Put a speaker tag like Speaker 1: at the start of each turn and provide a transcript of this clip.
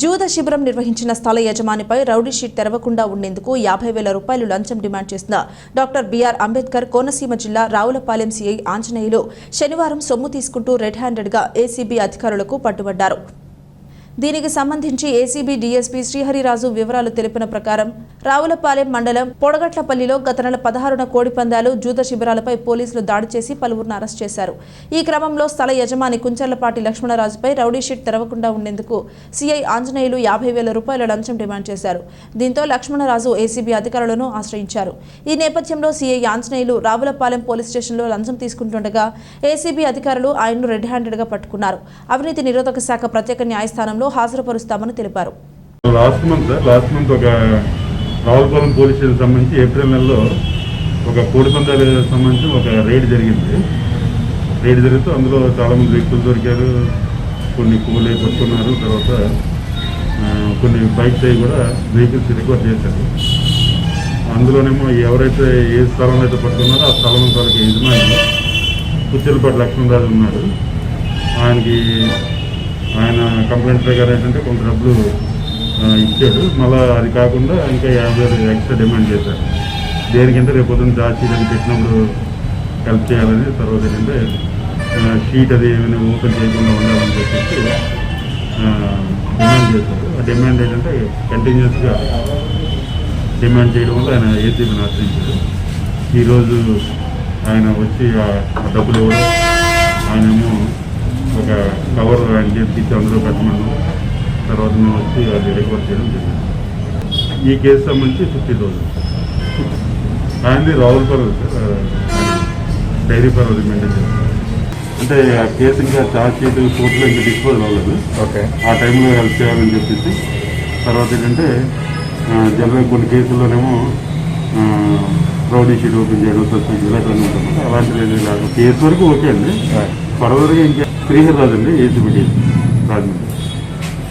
Speaker 1: జూద శిబిరం నిర్వహించిన స్థల యజమానిపై రౌడీ షీట్ తెరవకుండా ఉండేందుకు యాభై వేల రూపాయలు లంచం డిమాండ్ చేసిన డాక్టర్ బిఆర్ అంబేద్కర్ కోనసీమ జిల్లా రావులపాలెం సీఐ ఆంజనేయులు శనివారం సొమ్ము తీసుకుంటూ రెడ్ హ్యాండెడ్గా ఏసీబీ అధికారులకు పట్టుబడ్డారు. దీనికి సంబంధించి ఏసీబీ డీఎస్పీ శ్రీహరిరాజు వివరాలు తెలిపిన ప్రకారం రావులపాలెం మండలం పొడగట్లపల్లిలో గత నెల పదహారున కోడి పందాలు జూద శిబిరాలపై పోలీసులు దాడి చేసి పలువురిని అరెస్ట్ చేశారు. ఈ క్రమంలో స్థల యజమాని కుంచర్లపాటి లక్ష్మణరాజుపై రౌడీ షీట్ తెరవకుండా ఉండేందుకు సీఐ ఆంజనేయులు యాభై వేల రూపాయల లంచం డిమాండ్ చేశారు. దీంతో లక్ష్మణరాజు ఏసీబీ అధికారులను ఆశ్రయించారు. ఈ నేపథ్యంలో సీఐ ఆంజనేయులు రావులపాలెం పోలీస్ స్టేషన్లో లంచం తీసుకుంటుండగా ఏసీబీ అధికారులు ఆయన్ను రెడ్ హ్యాండెడ్గా పట్టుకున్నారు. అవినీతి నిరోధక శాఖ ప్రత్యేక న్యాయస్థానంలో హాజరుపరుస్తామని తెలిపారు.
Speaker 2: లాస్ట్ మంత్ లాస్ట్ మంత్ ఒక రావులపాలెం పోలీస్ స్టేషన్ సంబంధించి ఏప్రిల్ నెలలో ఒక కోడి పందాలకు సంబంధించి ఒక రైడ్ జరిగింది. రైడ్ జరిగితే అందులో చాలామంది వ్యక్తులు దొరికారు. కొన్ని కూలీ కొట్టుకున్నారు. తర్వాత కొన్ని బైక్స్ అవి కూడా వెహికల్స్ రికవర్ చేశారు. అందులోనేమో ఎవరైతే ఏ స్థలంలో అయితే పట్టుకున్నారో ఆ స్థలం తాలూకు యజమాని కుచ్చెలపాటి లక్ష్మణరాజు ఉన్నాడు. ఆయనకి కంప్లైంట్ ప్రకారం ఏంటంటే కొంత డబ్బులు ఇచ్చాడు. మళ్ళీ అది కాకుండా ఇంకా యాభై ఎక్స్ట్రా డిమాండ్ చేశారు. దేనికంటే రేపు పొద్దున్న ఛార్జ్ అది పెట్టినప్పుడు హెల్ప్ చేయాలని తర్వాత ఏంటంటే షీట్ అది ఏమైనా ఓపెన్ చేయకుండా ఉండాలని చెప్పేసి డిమాండ్ చేశారు. ఆ డిమాండ్ ఏంటంటే కంటిన్యూస్గా డిమాండ్ చేయడం వల్ల ఆయన ఏసీబీని ఆశ్రయించారు. ఈరోజు ఆయన వచ్చి ఆ డబ్బులు ఇవ్వడం ఆయనేమో చేతికి ఇచ్చి అందులో పెట్టమన్నాం తర్వాత మేము వచ్చి అది రికవర్ చేయడం జరిగింది. ఈ కేసు సంబంధించి ఫిఫ్టీ థౌసండ్. ఆయనది సార్ ఆయన డైరీ పర్వది మెయింటైన్ చేస్తారు. అంటే ఆ కేసు ఇంకా ఛార్జ్ షీట్ కోర్టులో ఇంకా డిస్పోజ్ అవ్వలేదు.
Speaker 3: ఓకే.
Speaker 2: ఆ టైంలో హెల్ప్ చేయాలని చెప్పేసి తర్వాత ఏంటంటే జనరల్ కొన్ని కేసుల్లోనేమో రౌడీ షీట్ ఓపెన్ చేయడం సస్పెండ్ ఇలాంటివన్నీ ఉంటుంది అలాంటిది ఏమీ లేదు కేసు వరకు ఓకే అండి. ఫర్దర్గా ఇంకా శ్రీహర్ రాజు అండి ఏసీబీ రాజమండ్రి.